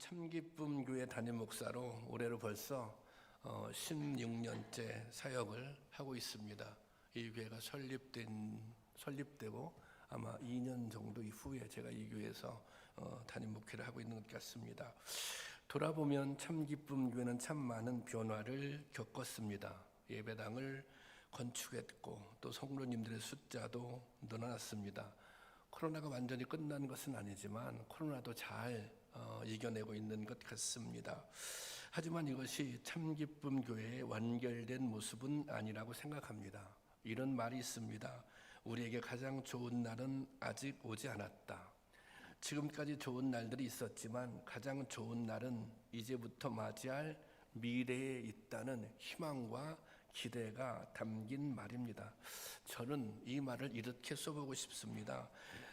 참기쁨 교회 담임 목사로 올해로 벌써 어, 16년째 사역을 하고 있습니다. 이 교회가 설립된 설립되고 아마 2년 정도 이후에 제가 이 교회에서 어, 담임 목회를 하고 있는 것 같습니다. 돌아보면 참기쁨 교회는 참 많은 변화를 겪었습니다. 예배당을 건축했고 또 성도님들의 숫자도 늘어났습니다. 코로나가 완전히 끝난 것은 아니지만 코로나도 잘 어, 이겨내고 있는 것 같습니다. 하지만 이것이 참 기쁨 교회의 완결된 모습은 아니라고 생각합니다. 이런 말이 있습니다. 우리에게 가장 좋은 날은 아직 오지 않았다. 지금까지 좋은 날들이 있었지만 가장 좋은 날은 이제부터 맞이할 미래에 있다는 희망과 기대가 담긴 말입니다. 저는 이 말을 이렇게 써보고 싶습니다.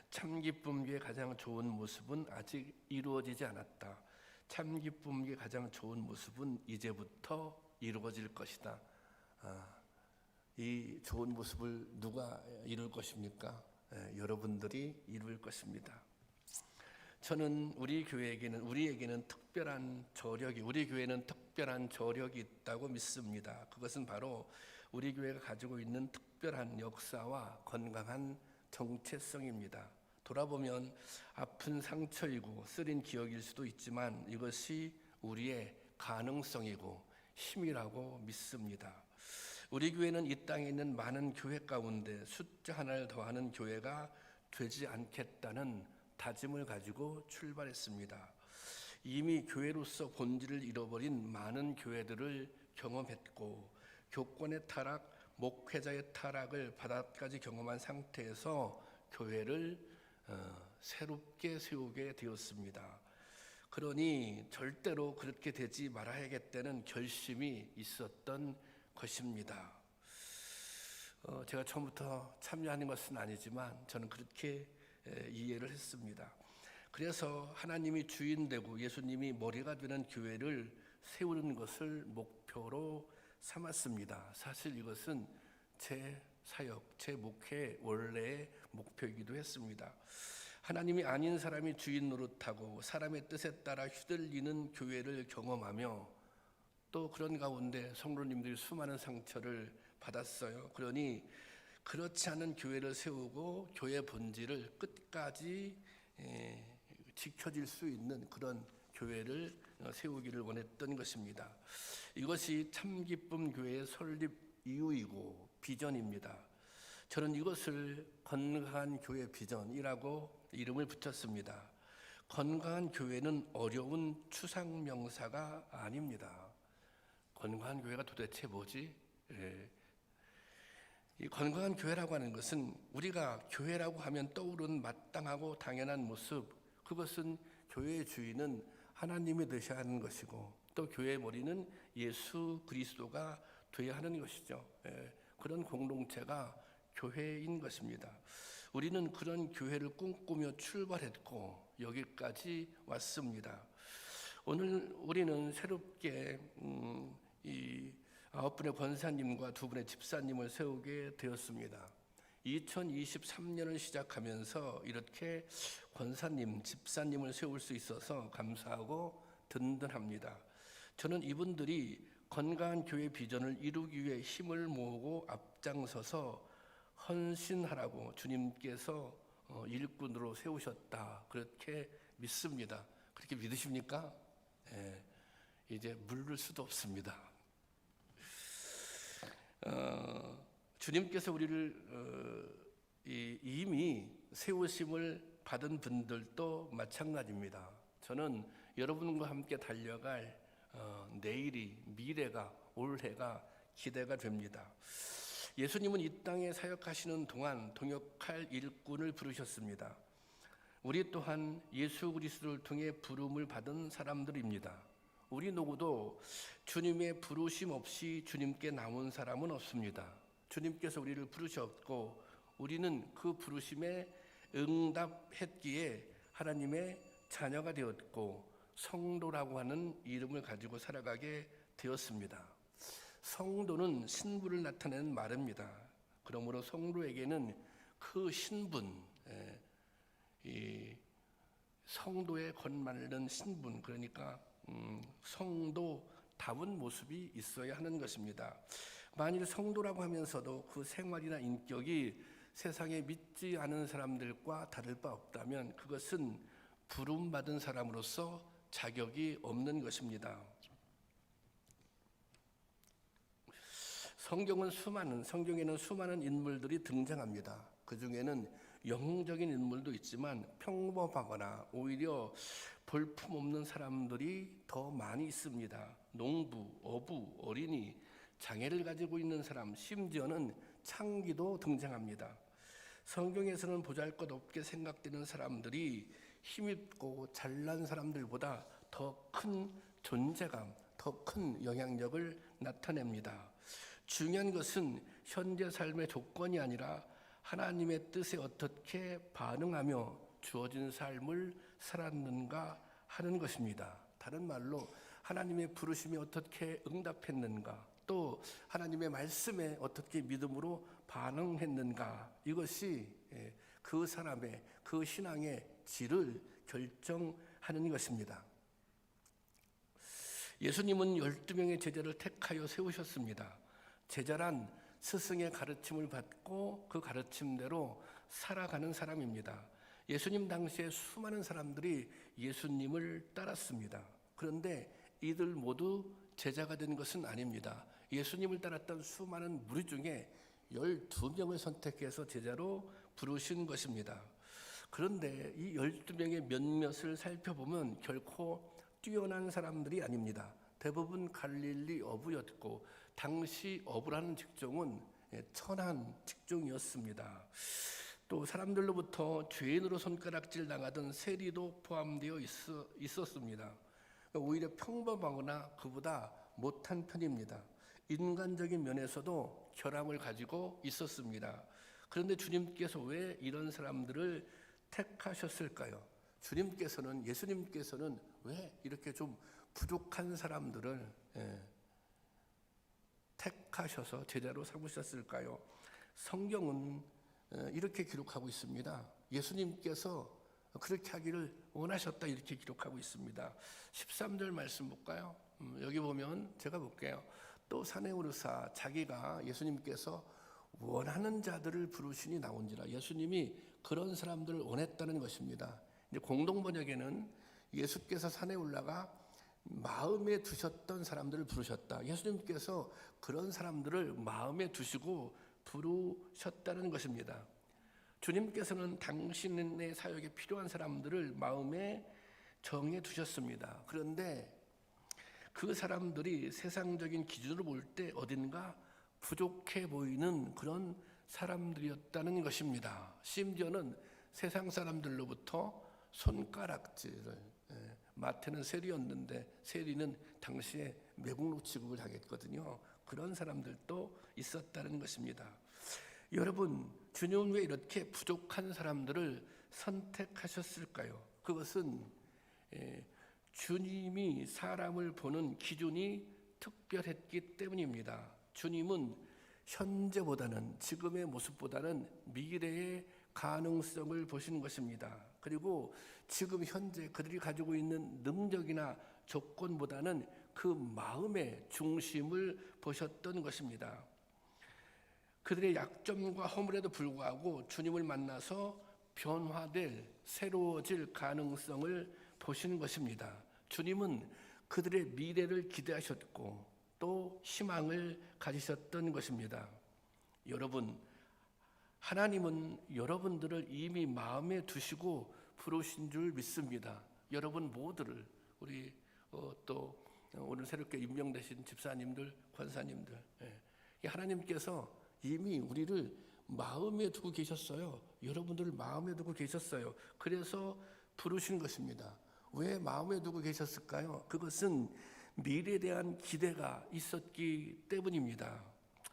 참 기쁨의 가장 좋은 모습은 아직 이루어지지 않았다. 참 기쁨의 가장 좋은 모습은 이제부터 이루어질 것이다. 아, 이 좋은 모습을 누가 이룰 것입니까? 예, 여러분들이 이룰 것입니다. 저는 우리 교회에게는 우리에게는 특별한 저력이 우리 교회는 특별한 저력이 있다고 믿습니다. 그것은 바로 우리 교회가 가지고 있는 특별한 역사와 건강한 정체성입니다. 돌아보면 아픈 상처이고 쓰린 기억일 수도 있지만 이것이 우리의 가능성이고 힘이라고 믿습니다. 우리 교회는 이 땅에 있는 많은 교회 가운데 숫자 하나를 더하는 교회가 되지 않겠다는 다짐을 가지고 출발했습니다. 이미 교회로서 본질을 잃어버린 많은 교회들을 경험했고 교권의 타락, 목회자의 타락을 바닥까지 경험한 상태에서 교회를 어, 새롭게 세우게 되었습니다. 그러니 절대로 그렇게 되지 말아야겠다는 결심이 있었던 것입니다. 어, 제가 처음부터 참여하는 것은 아니지만 저는 그렇게 에, 이해를 했습니다. 그래서 하나님이 주인 되고 예수님이 머리가 되는 교회를 세우는 것을 목표로 삼았습니다. 사실 이것은 제 사역, 제 목회 원래의 목표이기도 했습니다. 하나님이 아닌 사람이 주인 노릇하고 사람의 뜻에 따라 휘둘리는 교회를 경험하며 또 그런 가운데 성도님들이 수많은 상처를 받았어요. 그러니 그렇지 않은 교회를 세우고 교회 본질을 끝까지 에, 지켜질 수 있는 그런 교회를 어, 세우기를 원했던 것입니다. 이것이 참기쁨 교회의 설립 이유이고 비전입니다. 저는 이것을 건강한 교회 비전이라고 이름을 붙였습니다. 건강한 교회는 어려운 추상 명사가 아닙니다. 건강한 교회가 도대체 뭐지? 예. 이 건강한 교회라고 하는 것은 우리가 교회라고 하면 떠오르는 마땅하고 당연한 모습, 그것은 교회의 주인은 하나님이 되셔야 하는 것이고 또 교회의 머리는 예수 그리스도가 되어야 하는 것이죠. 예. 그런 공동체가 교회인 것입니다. 우리는 그런 교회를 꿈꾸며 출발했고 여기까지 왔습니다. 오늘 우리는 새롭게 음, 이 아홉 분의 권사님과 두 분의 집사님을 세우게 되었습니다. 2023년을 시작하면서 이렇게 권사님, 집사님을 세울 수 있어서 감사하고 든든합니다. 저는 이분들이 건강한 교회 비전을 이루기 위해 힘을 모으고 앞장서서 헌신하라고 주님께서 어, 일꾼으로 세우셨다. 그렇게 믿습니다. 그렇게 믿으십니까? 예, 이제 물을 수도 없습니다. 어, 주님께서 우리를 어, 이, 이미 세우심을 받은 분들도 마찬가지입니다. 저는 여러분과 함께 달려갈 어, 내일이 미래가 올해가 기대가 됩니다. 예수님은 이 땅에 사역하시는 동안 동역할 일꾼을 부르셨습니다. 우리 또한 예수 그리스도를 통해 부름을 받은 사람들입니다. 우리 누구도 주님의 부르심 없이 주님께 나온 사람은 없습니다. 주님께서 우리를 부르셨고 우리는 그 부르심에 응답했기에 하나님의 자녀가 되었고 성도라고 하는 이름을 가지고 살아가게 되었습니다. 성도는 신분을 나타내는 말입니다. 그러므로 성도에게는 그 신분, 이 성도의 겉말른 신분 그러니까 음, 성도다운 모습이 있어야 하는 것입니다. 만일 성도라고 하면서도 그 생활이나 인격이 세상에 믿지 않은 사람들과 다를 바 없다면 그것은 부름 받은 사람으로서 자격이 없는 것입니다. 성경은 수많은 성경에는 수많은 인물들이 등장합니다. 그 중에는 영웅적인 인물도 있지만 평범하거나 오히려 볼품 없는 사람들이 더 많이 있습니다. 농부, 어부, 어린이, 장애를 가지고 있는 사람, 심지어는 창기도 등장합니다. 성경에서는 보잘것없게 생각되는 사람들이 힘있고 잘난 사람들보다 더 큰 존재감, 더 큰 영향력을 나타냅니다. 중요한 것은 현재 삶의 조건이 아니라 하나님의 뜻에 어떻게 반응하며 주어진 삶을 살았는가 하는 것입니다. 다른 말로 하나님의 부르심에 어떻게 응답했는가, 또 하나님의 말씀에 어떻게 믿음으로 반응했는가, 이것이 예, 그 사람의 그 신앙의 질을 결정하는 것입니다. 예수님은 12명의 제자를 택하여 세우셨습니다. 제자란 스승의 가르침을 받고 그 가르침대로 살아가는 사람입니다. 예수님 당시에 수많은 사람들이 예수님을 따랐습니다. 그런데 이들 모두 제자가 된 것은 아닙니다. 예수님을 따랐던 수많은 무리 중에 12명을 선택해서 제자로 부르신 것입니다. 그런데 이 12명의 몇몇을 살펴보면 결코 뛰어난 사람들이 아닙니다. 대부분 갈릴리 어부였고 당시 어부라는 직종은 예, 천한 직종이었습니다. 또 사람들로부터 죄인으로 손가락질 당하던 세리도 포함되어 있었습니다. 오히려 평범하거나 그보다 못한 편입니다. 인간적인 면에서도 결함을 가지고 있었습니다. 그런데 주님께서 왜 이런 사람들을 택하셨을까요? 주님께서는 예수님께서는 왜 이렇게 좀 부족한 사람들을 예, 택하셔서 제자로 삼으셨을까요? 성경은 어, 이렇게 기록하고 있습니다. 예수님께서 그렇게 하기를 원하셨다 이렇게 기록하고 있습니다. 13절 말씀 볼까요? 음, 여기 보면 제가 볼게요. 또 산에 오르사 자기가 예수님께서 원하는 자들을 부르시니 나온지라 예수님이 그런 사람들을 원했다는 것입니다. 이제 공동 번역에는 예수께서 산에 올라가 마음에 두셨던 사람들을 부르셨다. 예수님께서 그런 사람들을 마음에 두시고 부르셨다는 것입니다. 주님께서는 당신의 사역에 필요한 사람들을 마음에 정해 두셨습니다. 그런데 그 사람들이 세상적인 기준으로 볼 때 어딘가 부족해 보이는 그런 사람들이었다는 것입니다. 심지어는 세상 사람들로부터 손가락질을 예, 마태는 세리였는데 세리는 당시에 매국노 취급을 하겠거든요. 그런 사람들도 있었다는 것입니다. 여러분, 주님은 왜 이렇게 부족한 사람들을 선택하셨을까요? 그것은 예, 주님이 사람을 보는 기준이 특별했기 때문입니다. 주님은 현재보다는 지금의 모습보다는 미래의 가능성을 보시는 것입니다. 그리고 지금 현재 그들이 가지고 있는 능력이나 조건보다는 그 마음의 중심을 보셨던 것입니다. 그들의 약점과 허물에도 불구하고 주님을 만나서 변화될 새로워질 가능성을 보시는 것입니다. 주님은 그들의 미래를 기대하셨고 또 희망을 가지셨던 것입니다. 여러분, 하나님은 여러분들을 이미 마음에 두시고 부르신 줄 믿습니다. 여러분 모두를 우리 어, 또 오늘 새롭게 임명되신 집사님들, 권사님들, 예. 하나님께서 이미 우리를 마음에 두고 계셨어요. 여러분들을 마음에 두고 계셨어요. 그래서 부르신 것입니다. 왜 마음에 두고 계셨을까요? 그것은 미래에 대한 기대가 있었기 때문입니다.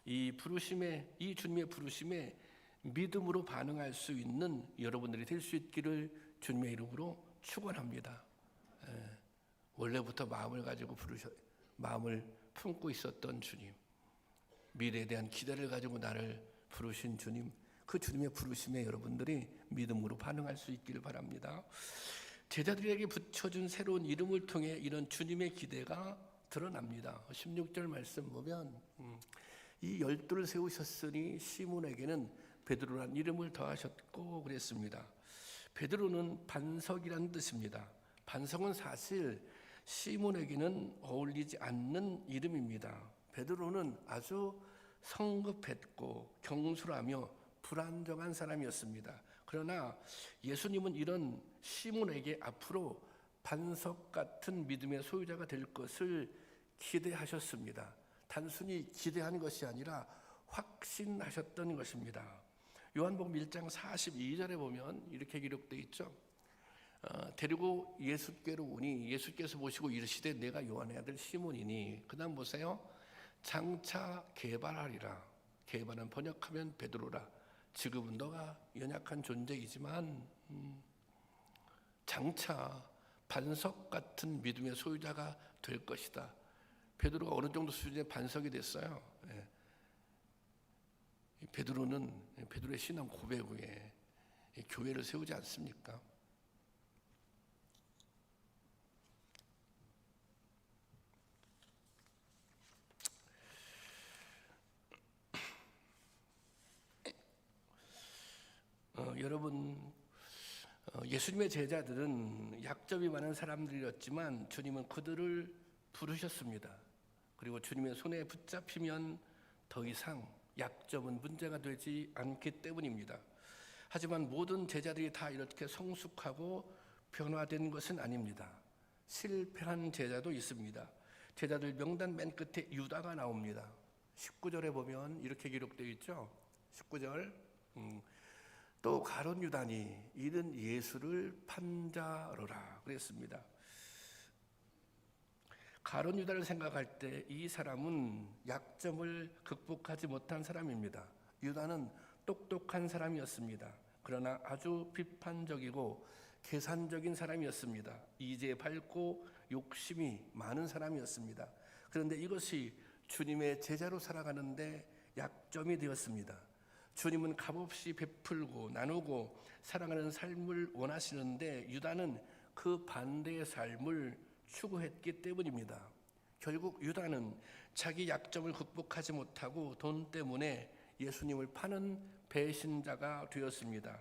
이 부르심에 이 주님의 부르심에 믿음으로 반응할 수 있는 여러분들이 될 수 있기를 주님의 이름으로 축원합니다. 예, 원래부터 마음을 가지고 부르셔 마음을 품고 있었던 주님, 미래에 대한 기대를 가지고 나를 부르신 주님, 그 주님의 부르심에 여러분들이 믿음으로 반응할 수 있기를 바랍니다. 제자들에게 붙여준 새로운 이름을 통해 이런 주님의 기대가 드러납니다. 16절 말씀 보면 음, 이 열두를 세우셨으니 시몬에게는 베드로란 이름을 더하셨고 그랬습니다. 베드로는 반석이라는 뜻입니다. 반석은 사실 시몬에게는 어울리지 않는 이름입니다. 베드로는 아주 성급했고 경솔하며 불안정한 사람이었습니다. 그러나 예수님은 이런 시몬에게 앞으로 반석 같은 믿음의 소유자가 될 것을 기대하셨습니다. 단순히 기대한 것이 아니라 확신하셨던 것입니다. 요한복음 1장 42절에 보면 이렇게 기록되어 있죠. 어, 데리고 예수께로 오니 예수께서 보시고 이르시되 내가 요한의 아들 시몬이니 그다음 보세요. 장차 개발하리라. 개발은 번역하면 베드로라. 지금은 너가 연약한 존재이지만 음, 장차 반석 같은 믿음의 소유자가 될 것이다. 베드로가 어느 정도 수준의 반석이 됐어요. 예. 이 베드로는 베드로의 신앙 고백 후에 이 교회를 세우지 않습니까? 여러분 어, 예수님의 제자들은 약점이 많은 사람들이었지만 주님은 그들을 부르셨습니다. 그리고 주님의 손에 붙잡히면 더 이상 약점은 문제가 되지 않기 때문입니다. 하지만 모든 제자들이 다 이렇게 성숙하고 변화된 것은 아닙니다. 실패한 제자도 있습니다. 제자들 명단 맨 끝에 유다가 나옵니다. 19절에 보면 이렇게 기록되어 있죠. 19절. 음, 또 가론 유다니 이는 예수를 판자로라 그랬습니다. 가론 유다를 생각할 때 이 사람은 약점을 극복하지 못한 사람입니다. 유다는 똑똑한 사람이었습니다. 그러나 아주 비판적이고 계산적인 사람이었습니다. 이제 밝고 욕심이 많은 사람이었습니다. 그런데 이것이 주님의 제자로 살아가는데 약점이 되었습니다. 주님은 값없이 베풀고 나누고 사랑하는 삶을 원하시는데 유다는 그 반대의 삶을 추구했기 때문입니다. 결국 유다는 자기 약점을 극복하지 못하고 돈 때문에 예수님을 파는 배신자가 되었습니다.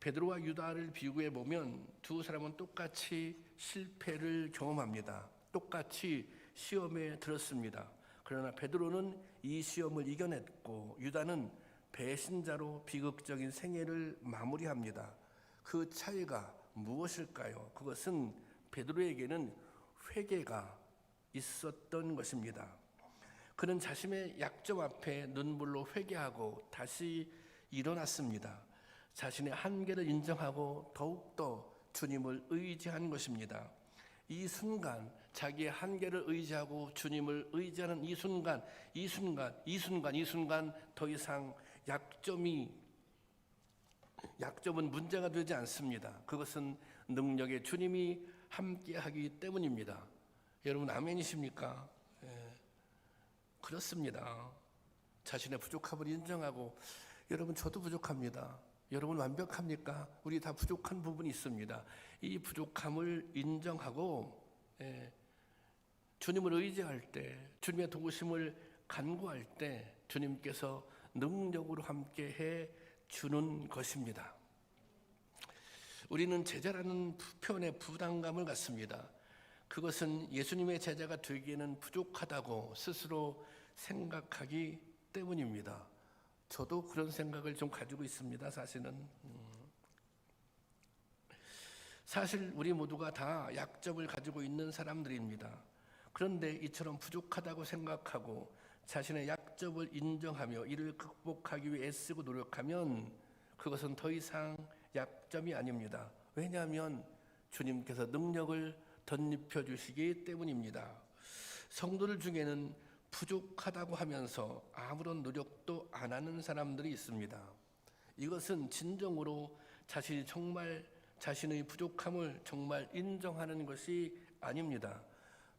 베드로와 유다를 비교해 보면 두 사람은 똑같이 실패를 경험합니다. 똑같이 시험에 들었습니다. 그러나 베드로는 이 시험을 이겨냈고 유다는 배신자로 비극적인 생애를 마무리합니다. 그 차이가 무엇일까요? 그것은 베드로에게는 회개가 있었던 것입니다. 그는 자신의 약점 앞에 눈물로 회개하고 다시 일어났습니다. 자신의 한계를 인정하고 더욱더 주님을 의지한 것입니다. 이 순간 자기의 한계를 의지하고 주님을 의지하는 이 순간, 이 순간, 이 순간, 이 순간 더 이상 약점이 약점은 문제가 되지 않습니다. 그것은 능력의 주님이 함께하기 때문입니다. 여러분 아멘이십니까? 예, 그렇습니다. 자신의 부족함을 인정하고 여러분 저도 부족합니다. 여러분 완벽합니까? 우리 다 부족한 부분이 있습니다. 이 부족함을 인정하고 예, 주님을 의지할 때, 주님의 도우심을 간구할 때 주님께서 능력으로 함께 해 주는 것입니다. 우리는 제자라는 표현에 부담감을 갖습니다. 그것은 예수님의 제자가 되기에는 부족하다고 스스로 생각하기 때문입니다. 저도 그런 생각을 좀 가지고 있습니다. 사실은 음. 사실 우리 모두가 다 약점을 가지고 있는 사람들입니다. 그런데 이처럼 부족하다고 생각하고 자신의 약점을 인정하며 이를 극복하기 위해 애쓰고 노력하면 그것은 더 이상 약점이 아닙니다. 왜냐하면 주님께서 능력을 덧입혀 주시기 때문입니다. 성도들 중에는 부족하다고 하면서 아무런 노력도 안 하는 사람들이 있습니다. 이것은 진정으로 자신이 정말 자신의 부족함을 정말 인정하는 것이 아닙니다.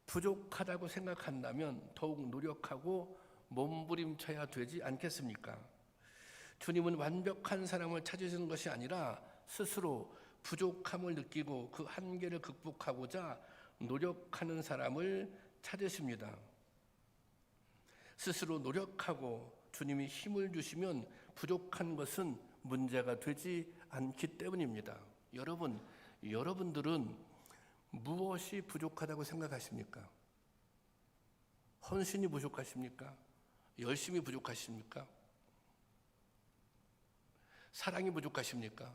부족하다고 생각한다면 더욱 노력하고 몸부림쳐야 되지 않겠습니까? 주님은 완벽한 사람을 찾으시는 것이 아니라 스스로 부족함을 느끼고 그 한계를 극복하고자 노력하는 사람을 찾으십니다. 스스로 노력하고 주님이 힘을 주시면 부족한 것은 문제가 되지 않기 때문입니다. 여러분, 여러분들은 무엇이 부족하다고 생각하십니까? 헌신이 부족하십니까? 열심히 부족하십니까? 사랑이 부족하십니까?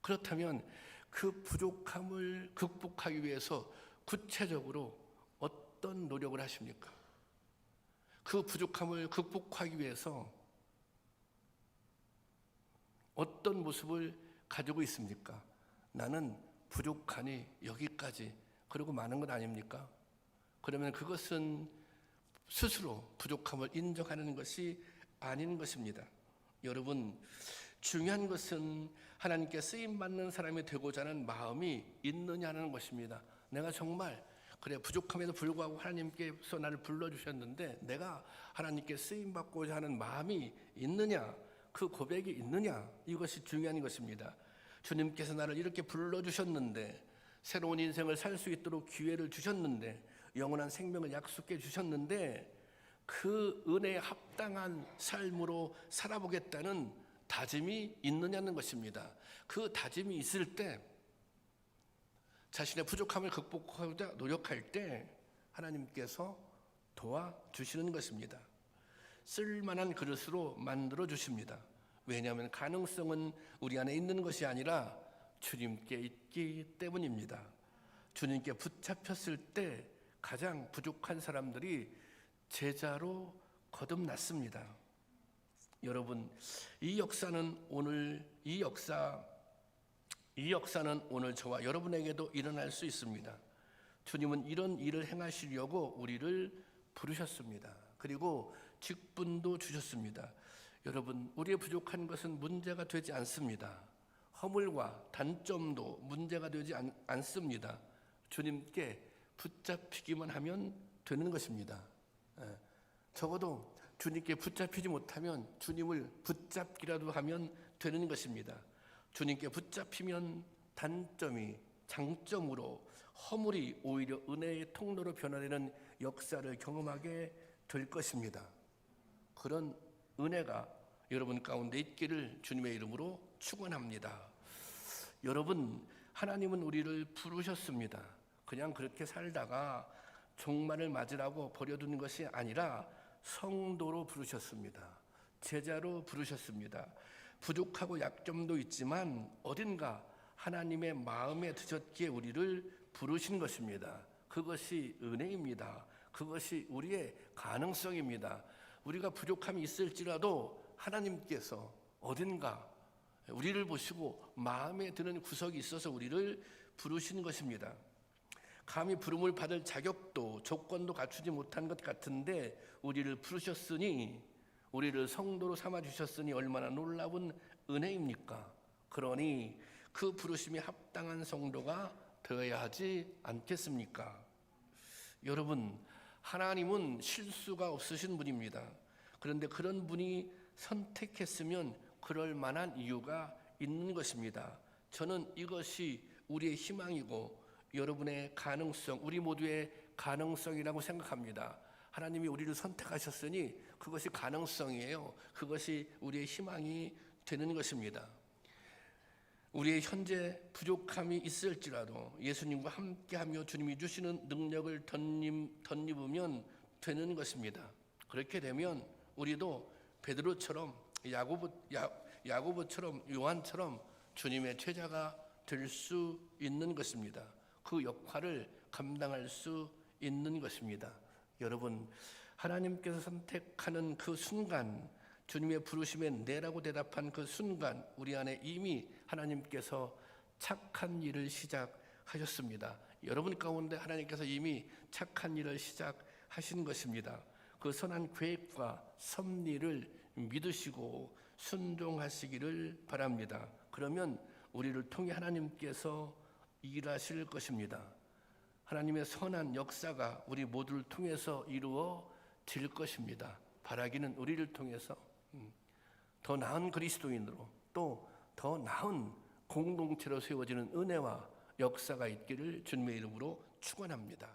그렇다면 그 부족함을 극복하기 위해서 구체적으로 어떤 노력을 하십니까? 그 부족함을 극복하기 위해서 어떤 모습을 가지고 있습니까? 나는 부족하니 여기까지 그러고 많은 것 아닙니까? 그러면 그것은 스스로 부족함을 인정하는 것이 아닌 것입니다. 여러분, 중요한 것은 하나님께 쓰임 받는 사람이 되고자 하는 마음이 있느냐는 것입니다. 내가 정말 그래 부족함에도 불구하고 하나님께서 나를 불러 주셨는데 내가 하나님께 쓰임 받고자 하는 마음이 있느냐? 그 고백이 있느냐? 이것이 중요한 것입니다. 주님께서 나를 이렇게 불러 주셨는데 새로운 인생을 살 수 있도록 기회를 주셨는데 영원한 생명을 약속해 주셨는데 그 은혜에 합당한 삶으로 살아보겠다는 다짐이 있느냐는 것입니다. 그 다짐이 있을 때 자신의 부족함을 극복하고자 노력할 때 하나님께서 도와주시는 것입니다. 쓸만한 그릇으로 만들어 주십니다. 왜냐하면 가능성은 우리 안에 있는 것이 아니라 주님께 있기 때문입니다. 주님께 붙잡혔을 때 가장 부족한 사람들이 제자로 거듭났습니다. 여러분, 이 역사는 오늘 이 역사 이 역사는 오늘 저와 여러분에게도 일어날 수 있습니다. 주님은 이런 일을 행하시려고 우리를 부르셨습니다. 그리고 직분도 주셨습니다. 여러분, 우리의 부족한 것은 문제가 되지 않습니다. 허물과 단점도 문제가 되지 않, 않습니다. 주님께 붙잡히기만 하면 되는 것입니다. 예, 적어도 주님께 붙잡히지 못하면 주님을 붙잡기라도 하면 되는 것입니다. 주님께 붙잡히면 단점이 장점으로 허물이 오히려 은혜의 통로로 변화되는 역사를 경험하게 될 것입니다. 그런 은혜가 여러분 가운데 있기를 주님의 이름으로 축원합니다. 여러분 하나님은 우리를 부르셨습니다. 그냥 그렇게 살다가 종말을 맞으라고 버려두는 것이 아니라 성도로 부르셨습니다. 제자로 부르셨습니다. 부족하고 약점도 있지만 어딘가 하나님의 마음에 드셨기에 우리를 부르신 것입니다. 그것이 은혜입니다. 그것이 우리의 가능성입니다. 우리가 부족함이 있을지라도 하나님께서 어딘가 우리를 보시고 마음에 드는 구석이 있어서 우리를 부르신 것입니다. 감히 부름을 받을 자격도 조건도 갖추지 못한 것 같은데 우리를 부르셨으니 우리를 성도로 삼아 주셨으니 얼마나 놀라운 은혜입니까? 그러니 그 부르심이 합당한 성도가 되어야 하지 않겠습니까? 여러분, 하나님은 실수가 없으신 분입니다. 그런데 그런 분이 선택했으면 그럴 만한 이유가 있는 것입니다. 저는 이것이 우리의 희망이고 여러분의 가능성, 우리 모두의 가능성이라고 생각합니다. 하나님이 우리를 선택하셨으니 그것이 가능성이에요. 그것이 우리의 희망이 되는 것입니다. 우리의 현재 부족함이 있을지라도 예수님과 함께하며 주님이 주시는 능력을 덧입, 덧입으면 되는 것입니다. 그렇게 되면 우리도 베드로처럼 야고보 야, 야고보처럼 요한처럼 주님의 제자가 될 수 있는 것입니다. 그 역할을 감당할 수 있는 것입니다. 여러분, 하나님께서 선택하는 그 순간, 주님의 부르심에 네라고 대답한 그 순간, 우리 안에 이미 하나님께서 착한 일을 시작하셨습니다. 여러분 가운데 하나님께서 이미 착한 일을 시작하신 것입니다. 그 선한 계획과 섭리를 믿으시고 순종하시기를 바랍니다. 그러면 우리를 통해 하나님께서 일하실 것입니다. 하나님의 선한 역사가 우리 모두를 통해서 이루어질 것입니다. 바라기는 우리를 통해서 음, 더 나은 그리스도인으로 또 더 나은 공동체로 세워지는 은혜와 역사가 있기를 주님의 이름으로 축원합니다.